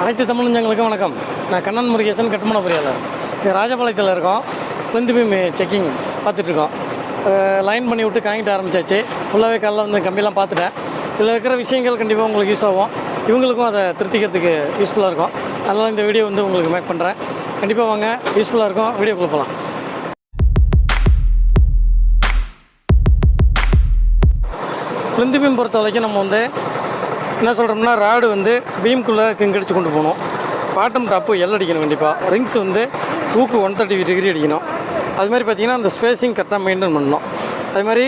அனைத்து தமிழஞ்சங்களுக்கும் வணக்கம். நான் கண்ணன் முருகேசன் கட்டுமான பொறியாளர். இங்கே ராஜபாளையத்தில் இருக்கோம். பிளந்து பீம் செக்கிங் பார்த்துட்ருக்கோம். லைன் பண்ணி விட்டு காங்கிட்டு ஆரம்பிச்சாச்சு. ஃபுல்லாகவே காலைல வந்து கம்பியெல்லாம் பார்த்துட்டேன். இதில் இருக்கிற விஷயங்கள் கண்டிப்பாக உங்களுக்கு யூஸ் ஆகும். இவங்களுக்கும் அதை திருத்திக்கிறதுக்கு யூஸ்ஃபுல்லாக இருக்கும். அதனால் இந்த வீடியோ வந்து உங்களுக்கு மேக் பண்ணுறேன் கண்டிப்பாக வாங்க யூஸ்ஃபுல்லாக இருக்கும். வீடியோக்குள்ளே போகலாம் பிளந்து பீம் பொறுத்த வரைக்கும் நம்ம வந்து என்ன சொல்கிறோம்னா ராடு வந்து பீம்குள்ளே கிங்கடிச்சு கொண்டு போகணும். பாட்டம் டாப்பு எல் அடிக்கணும் கண்டிப்பாக ரிங்ஸ் வந்து ஊக்கு ஒன் தேர்ட்டி டிகிரி அடிக்கணும். அது மாதிரி பார்த்தீங்கன்னா அந்த ஸ்பேஸிங் கரெக்டாக மெயின்டைன் பண்ணணும். அது மாதிரி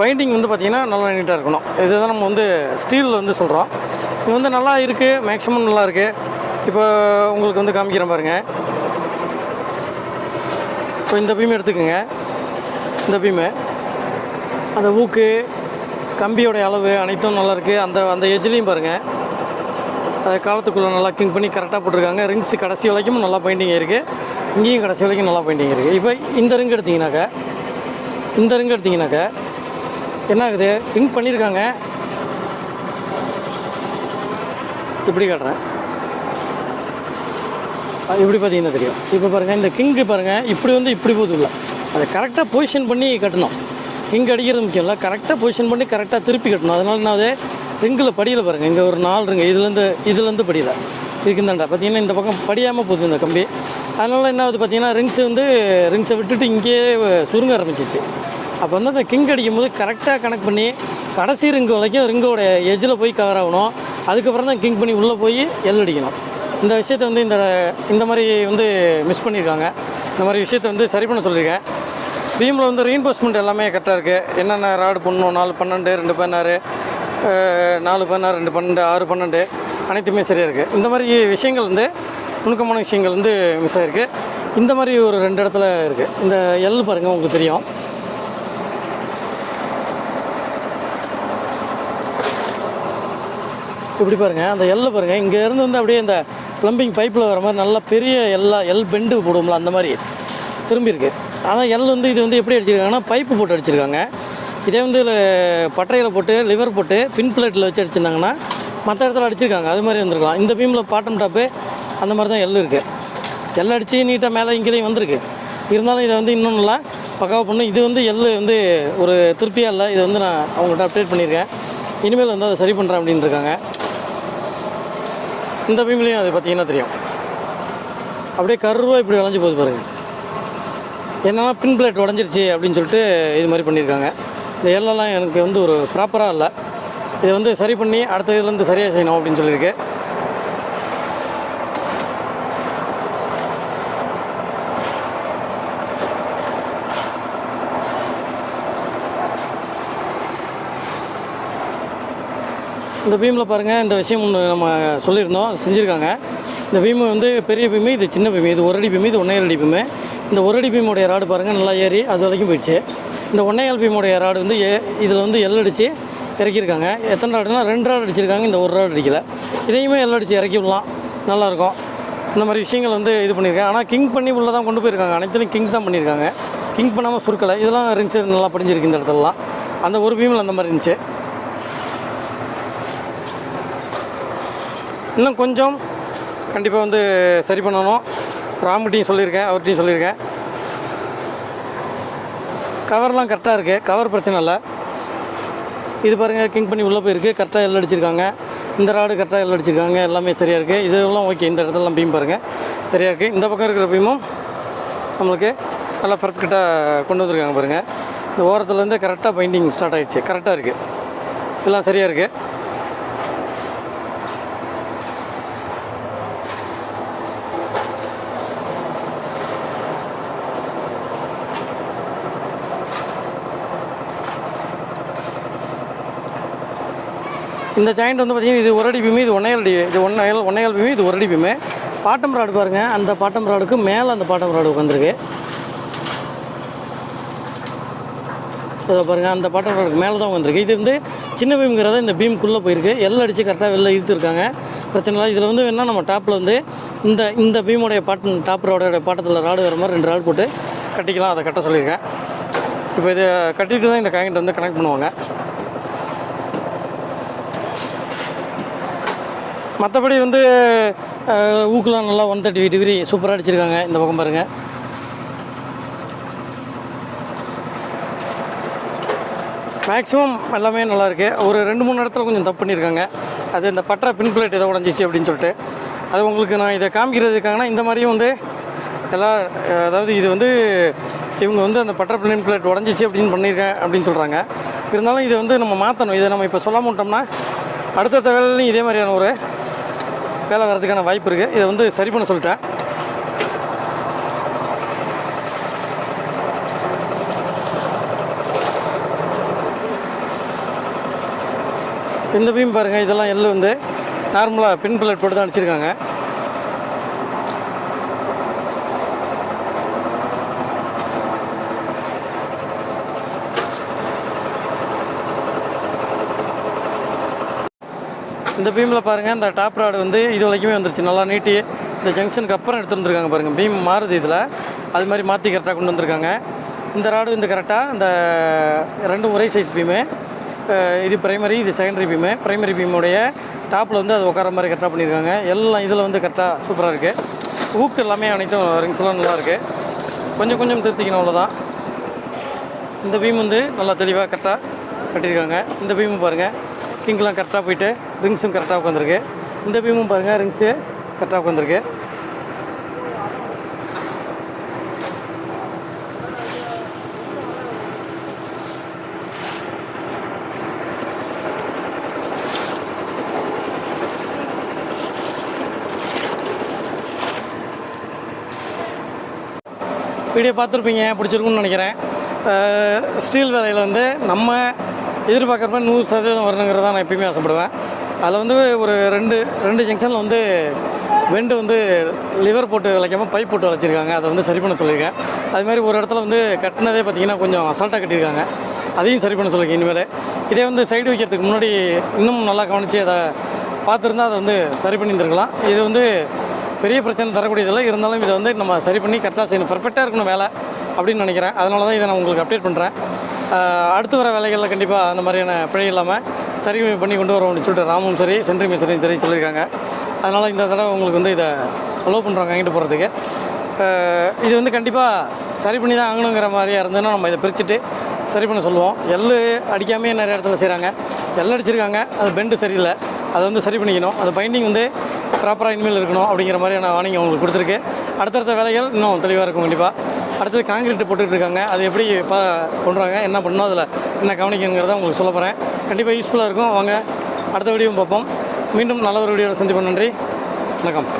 பைண்டிங் வந்து பார்த்திங்கன்னா நல்லா நீட்டாக இருக்கணும். இதுதான் நம்ம வந்து ஸ்டீலில் வந்து சொல்கிறோம் இது வந்து நல்லா இருக்குது மேக்ஸிமம் நல்லா இருக்குது இப்போ உங்களுக்கு வந்து காமிக்கிறேன் பாருங்கள் இப்போ இந்த பீம் எடுத்துக்கோங்க. இந்த பீமு. அந்த ஊக்கு கம்பியோட அளவு அனைத்தும் நல்லாயிருக்கு அந்த அந்த எஜ்லேயும் பாருங்கள் அது காலத்துக்குள்ளே நல்லா கிங் பண்ணி கரெக்டாக போட்டிருக்காங்க. ரிங்ஸ் கடைசி வரைக்கும் நல்லா பெயிண்டிங் இருக்குது இங்கேயும் கடைசி வரைக்கும் நல்லா பெயிண்டிங் இருக்குது இப்போ இந்த ரிங் எடுத்திங்கனாக்கா இந்த ரிங் எடுத்திங்கனாக்கா என்ன ஆகுது ரிங் பண்ணியிருக்காங்க இப்படி காட்டுறேன். இப்படி பார்த்தீங்கன்னா தெரியும். இப்போ பாருங்கள் இந்த கிங்கு பாருங்கள் இப்படி வந்து இப்படி போகுது இல்லை அதை கரெக்டாக பொசிஷன் பண்ணி கட்டணும். கிங் அடிக்கிறது முக்கியம். இல்லை கரெக்டாக பொசிஷன் பண்ணி கரெக்டாக திருப்பி கட்டணும். அதனால என்ன ஆகுது? ரிங்கில் படியில் பாருங்கள் இங்கே ஒரு நாலு ரிங்கு இதுலேருந்து இதுலேருந்து படியில். இதுக்கு இந்தாண்டா. பார்த்தீங்கன்னா இந்த பக்கம் படியாமல் போகுது இந்த கம்பி. அதனால் என்ன ஆகுது பார்த்தீங்கன்னா ரிங்ஸ் வந்து ரிங்ஸை விட்டுட்டு இங்கேயே சுருங்க ஆரம்பிச்சிச்சு. அப்போ வந்து அந்த கிங் அடிக்கும் போது கரெக்டாக கனெக்ட் பண்ணி கடைசி ரிங்கு வரைக்கும் ரிங்கோட எஜ்ஜில் போய் கவர் ஆகணும். அதுக்கப்புறம் தான் கிங் பண்ணி உள்ளே போய் எல் அடிக்கணும். இந்த விஷயத்தை வந்து இந்த இந்த மாதிரி வந்து மிஸ் பண்ணியிருக்காங்க. இந்த மாதிரி விஷயத்தை வந்து சரி பண்ண சொல்லியிருக்கேன். பீமில் வந்து ரீஎன்போர்ஸ்மெண்ட் எல்லாமே கரெக்டாக இருக்குது என்னென்ன ராடு பண்ணணும்? நாலு பன்னெண்டு ரெண்டு பதினாறு நாலு பதினாறு ரெண்டு பன்னெண்டு ஆறு பன்னெண்டு அனைத்துமே சரியாக இருக்குது இந்த மாதிரி விஷயங்கள் வந்து நுணுக்கமான விஷயங்கள் வந்து மிஸ் ஆகிருக்கு இந்த மாதிரி ஒரு ரெண்டு இடத்துல இருக்குது இந்த எல் பாருங்கள் உங்களுக்கு தெரியும். இப்படி பாருங்கள் அந்த எல்லை பாருங்கள் இங்கேருந்து வந்து அப்படியே இந்த ப்ளம்பிங் பைப்பில் வர மாதிரி நல்லா பெரிய எல்லா எல் பெண்டு போடுவோம்ல அந்த மாதிரி. திரும்பியிருக்கு. அதான் எல் வந்து இது வந்து எப்படி அடிச்சிருக்காங்கன்னா பைப்பு போட்டு அடிச்சிருக்காங்க. இதே வந்து பட்டறையில் போட்டு லிவர் போட்டு பின் பிளேட்டில் வச்சு அடிச்சிருந்தாங்கன்னா மற்ற இடத்துல அடிச்சிருக்காங்க. அது மாதிரி வந்திருக்கலாம் இந்த பீமில் பாட்டம் டாப்பு அந்த மாதிரி தான் எல் இருக்குது எல் அடித்து நீட்டாக மேலே இங்கேயும் வந்திருக்கு. இருந்தாலும் இதை வந்து இன்னும் நல்லா பக்காவாக பண்ணும் இது வந்து எல் வந்து ஒரு திருப்தியாக இல்லை. இதை வந்து நான் அவங்கள்ட்ட அப்டேட் பண்ணியிருக்கேன். இனிமேல் வந்து அதை சரி பண்ணுறேன் அப்படின்னு இருக்காங்க இந்த பீம்லேயும் அது பார்த்தீங்கன்னா தெரியும். அப்படியே கருவாக இப்படி வளைஞ்சு போகுது பாருங்கள் என்னன்னா பின் பிளேட் உடஞ்சிருச்சு அப்படின்னு சொல்லிட்டு இது மாதிரி பண்ணியிருக்காங்க. இந்த எல்லாம் எனக்கு வந்து ஒரு ப்ராப்பராக இல்லை. இதை வந்து சரி பண்ணி அடுத்த இதுலேருந்து சரியாக செய்யணும் அப்படின்னு சொல்லியிருக்கு. இந்த பீமில் பாருங்கள் இந்த விஷயம் ஒன்று நம்ம சொல்லியிருந்தோம் செஞ்சுருக்காங்க. இந்த பீமு வந்து பெரிய பீமை இது சின்ன பீமை இது ஒரு அடி பீமு இது ஒன்றே அடி இந்த ஒரு அடி பீமுடைய ராடு பாருங்கள் நல்லா ஏறி அது வரைக்கும் போயிடுச்சு. இந்த ஒன்னையால் பீமுடைய ராடு வந்து ஏ இதில் வந்து எல் அடித்து இறக்கியிருக்காங்க. எத்தனை ராடுனா ரெண்டு ராடு அடிச்சிருக்காங்க இந்த ஒரு ராடு அடிக்கல. இதையுமே எல் அடித்து இறக்கி விடலாம். நல்லாயிருக்கும். இந்த மாதிரி விஷயங்கள் வந்து இது பண்ணியிருக்கேன் ஆனால் கிங் பண்ணி உள்ளே தான் கொண்டு போயிருக்காங்க. அனைத்துலையும் கிங் தான் பண்ணியிருக்காங்க. கிங் பண்ணாமல் சுருக்கலை. இதெல்லாம் இருந்துச்சு நல்லா படிஞ்சிருக்கு இந்த இடத்துலலாம். அந்த ஒரு பீமில் அந்த மாதிரி இருந்துச்சு. இன்னும் கொஞ்சம் கண்டிப்பாக வந்து சரி பண்ணணும். ராமுகிட்டையும் சொல்லியிருக்கேன் அவர்கிட்டையும் சொல்லியிருக்கேன். கவர்லாம் கரெக்டாக இருக்குது கவர் பிரச்சனை இல்லை. இது பாருங்கள் கிங் பண்ணி உள்ளே போயிருக்கு. கரெக்டாக எல்லாம் அடிச்சிருக்காங்க. இந்த ராடு கரெக்டாக எல்லாம் அடிச்சிருக்காங்க. எல்லாமே சரியாக இருக்குது இதெல்லாம் ஓகே இந்த இடத்துலலாம் பீம் பாருங்கள் சரியாக இருக்குது இந்த பக்கம் இருக்கிற பீமும் நம்மளுக்கு நல்லா பர்ஃபெக்டாக கொண்டு வந்திருக்காங்க பாருங்கள் இந்த ஓரத்துலேருந்து கரெக்டாக பைண்டிங் ஸ்டார்ட் ஆகிடுச்சு கரெக்டாக இருக்குது எல்லாம் சரியாக இருக்குது இந்த ஜாயிண்ட் வந்து பார்த்தீங்கன்னா இது ஒரு அடி பீமு இது ஒன்றையல் அடி இது ஒன்றையல் ஒன்றையல் பீமு இது ஒரு அடி பீமு பாட்டம் ராடு பாருங்கள் அந்த பாட்டம் ராடுக்கு மேலே அந்த பாட்டம் ராடு உட்காந்துருக்கு இதை பாருங்கள் அந்த பாட்டம் ராடுக்கு மேலே தான் உட்காந்துருக்கு இது வந்து சின்ன பீம்ங்கிறத இந்த பீமுக்குள்ளே போயிருக்கு. எல்லாம் அடித்து கரெக்டாக வெளில இழுத்துருக்காங்க பிரச்சனை இல்லை. இதில் வந்து வேணால் நம்ம டாப்பில் வந்து இந்த இந்த பீமுடைய பாட்டு டாப் ராடோடைய பாட்டத்தில் ராடு வர மாதிரி ரெண்டு ராடு போட்டு கட்டிக்கலாம். அதை கட்ட சொல்லியிருக்கேன். இப்போ இதை கட்டிட்டு தான் இந்த காங்கிட்ட வந்து கனெக்ட் பண்ணுவாங்க. மற்றபடி வந்து ஊக்கெலாம் நல்லா ஒன் தேர்ட்டி டிகிரி சூப்பராக அடிச்சிருக்காங்க இந்த பக்கம் பாருங்கள் மேக்ஸிமம் எல்லாமே நல்லாயிருக்கு ஒரு ரெண்டு மூணு இடத்துல கொஞ்சம் தப்பு பண்ணியிருக்காங்க அது இந்த பட்டா பின் பிளேட் ஏதோ உடஞ்சிச்சு அப்படின்னு சொல்லிட்டு. அது உங்களுக்கு நான் இதை காமிக்கிறதுக்காங்கன்னா இந்த மாதிரியும் வந்து எல்லாம் அதாவது இது வந்து இவங்க வந்து அந்த பட்டா பின் பிளேட் உடஞ்சிச்சு அப்படின்னு பண்ணியிருக்கேன் அப்படின்னு சொல்கிறாங்க இருந்தாலும் இதை வந்து நம்ம மாற்றணும் இதை நம்ம இப்போ சொல்லாம விட்டோம்னா அடுத்த தகவலையும் இதே மாதிரியான ஒரு வேலை வர்றதுக்கான வாய்ப்பு இருக்குது இதை வந்து சரி பண்ண சொல்லிட்டேன். இந்த பீம் பாருங்கள் இதெல்லாம் எள்ளு வந்து நார்மலாக பின் பிளட் போட்டு தான் அடிச்சிருக்காங்க. இந்த பீமில் பாருங்கள் இந்த டாப் ராடு வந்து இது வரைக்குமே வந்துருச்சு. நல்லா நீட்டி இந்த ஜங்ஷனுக்கு அப்புறம் எடுத்து வந்திருக்காங்க பாருங்கள் பீம் மாறுது இதில். அது மாதிரி மாற்றி கரெக்டாக கொண்டு வந்திருக்காங்க. இந்த ராடு வந்து கரெக்டாக இந்த ரெண்டும் ஒரே சைஸ் பீமு. இது பிரைமரி இது செகண்டரி பீமு. பிரைமரி பீமுடைய டாப்பில் வந்து அது உட்கார மாதிரி கரெக்டாக பண்ணியிருக்காங்க எல்லாம் இதில் வந்து கரெக்டாக சூப்பராக இருக்குது ஊக்கு எல்லாமே அனைத்தும் ரிங்ஸ்லாம் நல்லா இருக்குது கொஞ்சம் கொஞ்சம் திருத்திக்கணும் அவ்வளோதான் இந்த பீம் வந்து நல்லா தெளிவாக கரெக்டாக கட்டியிருக்காங்க. இந்த பீமும் பாருங்கள் கிங்லாம் கரெக்டாக போயிட்டு ரிங்ஸும் கரெக்டாக உட்காந்துருக்கு. இந்த பீமும் பாருங்கள் ரிங்ஸு கரெக்டாக உட்காந்துருக்கு. வீடியோ பார்த்துருப்பீங்க பிடிச்சிருக்குன்னு நினைக்கிறேன். ஸ்டீல் வேலையில் வந்து நம்ம எதிர்பார்க்குறப்ப நூறு சதவீதம் வரணுங்கிறத நான் எப்பயுமே ஆசைப்படுவேன். அதில் வந்து ஒரு ரெண்டு ரெண்டு ஜங்ஷனில் வந்து வெண்டு வந்து லிவர் போட்டு விளைக்காமல் பைப் போட்டு விளைச்சிருக்காங்க. அதை வந்து சரி பண்ண சொல்லியிருக்கேன். அது மாதிரி ஒரு இடத்துல வந்து கட்டினதே பார்த்தீங்கன்னா கொஞ்சம் அசால்ட்டாக கட்டியிருக்காங்க. அதையும் சரி பண்ண சொல்லியிருக்கேன் இனிமேல். இதே வந்து சைடு வைக்கிறதுக்கு முன்னாடி இன்னும் நல்லா கவனித்து அதை பார்த்துருந்தா அதை வந்து சரி பண்ணியிருந்துருக்கலாம். இது வந்து பெரிய பிரச்சனை தரக்கூடியதில்லை. இருந்தாலும் இதை வந்து நம்ம சரி பண்ணி கரெக்டாக செய்யணும். பர்ஃபெக்டாக இருக்கணும் வேலை அப்படின்னு நினைக்கிறேன். அதனால தான் இதை நான் உங்களுக்கு அப்டேட் பண்ணுறேன் அடுத்து வர வேலைகளில் கண்டிப்பாக அந்த மாதிரியான பிழை இல்லாமல் சரி பண்ணி கொண்டு வரோம்னு சொல்லிட்டு ராமும் சரி சென்ட்ரிமே மிஸ்ரியும் சரி சொல்லியிருக்காங்க. அதனால் இந்த தடவை உங்களுக்கு வந்து இதை அலோவ் பண்ணுறாங்க அங்கிட்டு போகிறதுக்கு இது வந்து கண்டிப்பாக சரி பண்ணி தான் ஆகணுங்கிற மாதிரியா இருந்ததுன்னா நம்ம இதை பிரிச்சுட்டு சரி பண்ண சொல்லுவோம். எள்ளு அடிக்காமே நிறைய இடத்துல செய்கிறாங்க எள் அடிச்சிருக்காங்க அது பெண்டு சரியில்லை. அதை வந்து சரி பண்ணிக்கணும். அது பைண்டிங் வந்து ப்ராப்பராக இனிமேல் இருக்கணும் அப்படிங்கிற மாதிரியான வார்னிங் அவங்களுக்கு கொடுத்துருக்கு. அடுத்தடுத்த வேலைகள் இன்னும் தெளிவாக இருக்கும் கண்டிப்பாக அடுத்தது காங்கிரீட் போட்டுட்டு இருக்காங்க. அது எப்படி இப்போ பண்ணுறாங்க என்ன பண்ணணும் அதில் என்ன கவனிக்கணுங்கிறத உங்களுக்கு சொல்ல போகிறேன் கண்டிப்பாக யூஸ்ஃபுல்லாக இருக்கும். வாங்க அடுத்த வீடியோவும் பார்ப்போம். மீண்டும் நல்ல ஒரு வீடியோவில் சந்திப்போம். நன்றி. வணக்கம்.